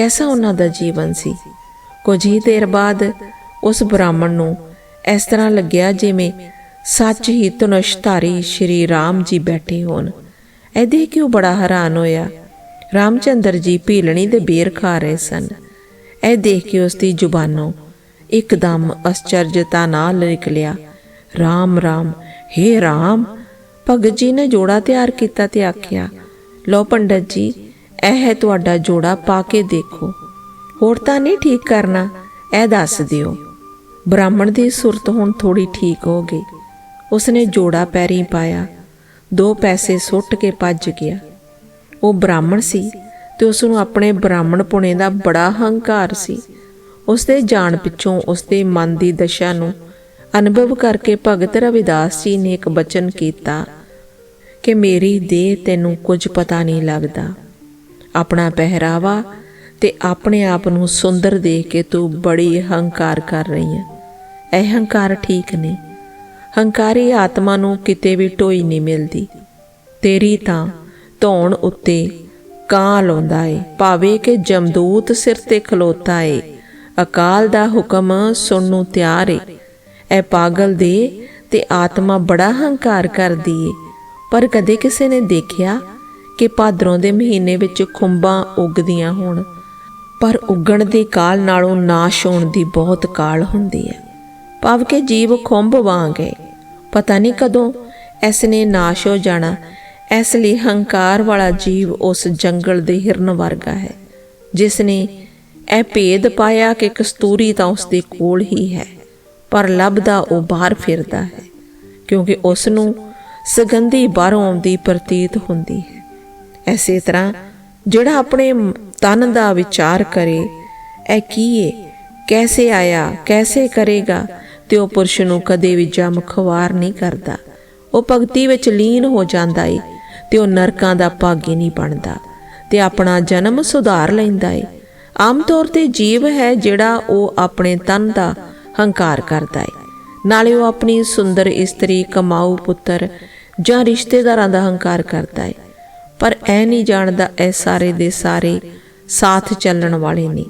ਕੈਸਾ ਉਹਨਾਂ ਦਾ ਜੀਵਨ ਸੀ? ਕੁਝ ਹੀ ਦੇਰ ਬਾਅਦ ਉਸ ਬ੍ਰਾਹਮਣ ਨੂੰ ਇਸ ਤਰ੍ਹਾਂ ਲੱਗਿਆ ਜਿਵੇਂ ਸੱਚ ਹੀ ਧਨੁਸ਼ਧਾਰੀ ਸ਼੍ਰੀ ਰਾਮ ਜੀ ਬੈਠੇ ਹੋਣ। ਇਹ ਦੇਖ ਕੇ ਉਹ ਬੜਾ ਹੈਰਾਨ ਹੋਇਆ? ਰਾਮਚੰਦਰ ਜੀ ਭੀਲਣੀ ਦੇ ਬੇਰ ਖਾ ਰਹੇ ਸਨ। ਇਹ ਦੇਖ ਕੇ ਉਸ ਦੀ ਜ਼ੁਬਾਨੋਂ ਇੱਕਦਮ ਅਸਚਰਜਤਾ ਨਾਲ ਨਿਕਲਿਆ। ਰਾਮ ਰਾਮ, ਹੇ ਰਾਮ! ਭਗਤ ਜੀ ਨੇ ਜੋੜਾ ਤਿਆਰ ਕੀਤਾ ਤੇ ਆਖਿਆ ਲੋ ਪੰਡਤ ਜੀ ਇਹ ਹੈ ਤੁਹਾਡਾ ਜੋੜਾ ਪਾ ਕੇ ਦੇਖੋ। ਹੋਰ ਤਾਂ ਨਹੀਂ ਠੀਕ ਕਰਨਾ, ਇਹ ਦੱਸ ਦਿਓ। ਬ੍ਰਾਹਮਣ ਦੀ ਸੁਰਤ ਹੁਣ ਥੋੜੀ ਠੀਕ ਹੋ ਗਈ। ਉਸਨੇ ਜੋੜਾ ਪੈਰੀ ਪਾਇਆ। ਦੋ ਪੈਸੇ ਸੁੱਟ ਕੇ ਭੱਜ ਗਿਆ। ਉਹ ਬ੍ਰਾਹਮਣ ਸੀ ਤੇ ਉਸ ਨੂੰ ਆਪਣੇ ਬ੍ਰਾਹਮਣ ਪੁਣੇ ਦਾ ਬੜਾ ਹੰਕਾਰ ਸੀ। ਉਸ ਦੇ ਜਾਣ ਪਿੱਛੋਂ ਉਸ ਦੇ ਮਨ ਦੀ ਦਸ਼ਾ ਨੂੰ ਅਨੁਭਵ ਕਰਕੇ ਭਗਤ ਰਵਿਦਾਸ ਜੀ ਨੇ ਇੱਕ ਬਚਨ ਕੀਤਾ ਕਿ ਮੇਰੀ ਦੇਹ ਤੈਨੂੰ ਕੁਝ ਪਤਾ ਨਹੀਂ ਲੱਗਦਾ। ਆਪਣਾ ਪਹਿਰਾਵਾ ਤੇ ਆਪਣੇ ਆਪ ਨੂੰ ਸੁੰਦਰ ਦੇਖ ਕੇ ਤੂੰ ਬੜੀ ਹੰਕਾਰ ਕਰ ਰਹੀ ਹੈ। ਇਹ ਹੰਕਾਰ ਠੀਕ ਨਹੀਂ। ਹੰਕਾਰੀ ਆਤਮਾ ਨੂੰ ਕਿਤੇ ਵੀ ਟੋਈ ਨਹੀਂ ਮਿਲਦੀ। ਤੇਰੀ ਤਾਂ ਧੌਣ ਉੱਤੇ ਕਾਂ ਲਾਉਂਦਾ ਏ, ਭਾਵੇਂ ਕਿ ਜਮਦੂਤ ਸਿਰ ਤੇ ਖਲੋਤਾ ਏ। ਅਕਾਲ ਦਾ ਹੁਕਮ ਸੁਣ ਨੂੰ ਤਿਆਰ ਏ। ਇਹ ਪਾਗਲ ਦੇ ਤੇ ਆਤਮਾ ਬੜਾ ਹੰਕਾਰ ਕਰਦੀ ਏ। ਪਰ ਕਦੇ ਕਿਸੇ ਨੇ ਦੇਖਿਆ ਕਿ ਭਾਦਰੋਂ ਦੇ ਮਹੀਨੇ ਵਿੱਚ ਖੁੰਬਾਂ ਉੱਗਦੀਆਂ ਹੋਣ, ਪਰ ਉੱਗਣ ਦੀ ਕਾਲ ਨਾਲੋਂ ਨਾਸ਼ ਹੋਣ ਦੀ ਬਹੁਤ ਕਾਲ ਹੁੰਦੀ ਹੈ। ਭਾਵ ਕਿ ਜੀਵ ਖੁੰਭ ਵਾਂਗ ਹੈ। ਪਤਾ ਨਹੀਂ ਕਦੋਂ ਇਸ ਨੇ ਨਾਸ਼ ਹੋ ਜਾਣਾ। ਇਸ ਲਈ ਹੰਕਾਰ ਵਾਲਾ ਜੀਵ ਉਸ ਜੰਗਲ ਦੇ ਹਿਰਨ ਵਰਗਾ ਹੈ। ਜਿਸ ਨੇ ਇਹ ਭੇਦ ਪਾਇਆ ਕਿ ਕਸਤੂਰੀ ਤਾਂ ਉਸ ਦੇ ਕੋਲ ਹੀ ਹੈ, ਪਰ ਲੱਭਦਾ ਉਹ ਬਾਹਰ ਫਿਰਦਾ ਹੈ, ਕਿਉਂਕਿ ਉਸ ਨੂੰ ਸੁਗੰਧੀ ਬਾਹਰੋਂ ਆਉਂਦੀ ਪ੍ਰਤੀਤ ਹੁੰਦੀ ਹੈ। ਐਸੇ ਤਰ੍ਹਾਂ ਜਿਹੜਾ ਆਪਣੇ ਤਨ ਦਾ ਵਿਚਾਰ ਕਰੇ, ਇਹ ਕੀ ਏ? ਕੈਸੇ ਆਇਆ? ਕੈਸੇ ਕਰੇਗਾ? ਤੇ ਉਹ ਪੁਰਸ਼ ਨੂੰ ਕਦੇ ਵੀ ਜਮ ਖਵਾਰ ਨਹੀਂ ਕਰਦਾ। ਉਹ ਭਗਤੀ ਵਿੱਚ ਲੀਨ ਹੋ ਜਾਂਦਾ ਏ ਤੇ ਉਹ ਨਰਕਾਂ ਦਾ ਭਾਗੀ ਨਹੀਂ ਬਣਦਾ ਤੇ ਆਪਣਾ ਜਨਮ ਸੁਧਾਰ ਲੈਂਦਾ ਏ। ਆਮ ਤੌਰ ਤੇ ਜੀਵ ਹੈ ਜਿਹੜਾ ਉਹ ਆਪਣੇ ਤਨ ਦਾ ਹੰਕਾਰ ਕਰਦਾ ਏ। ਨਾਲੇ ਉਹ ਆਪਣੀ ਸੁੰਦਰ ਇਸਤਰੀ ਕਮਾਊ ਪੁੱਤਰ ਜਾਂ ਰਿਸ਼ਤੇਦਾਰਾਂ ਦਾ ਹੰਕਾਰ ਕਰਦਾ ਏ। ਪਰ ਐ ਨਹੀਂ ਜਾਣਦਾ ਇਹ ਸਾਰੇ ਦੇ ਸਾਰੇ ਸਾਥ ਚੱਲਣ ਵਾਲੇ ਨੇ।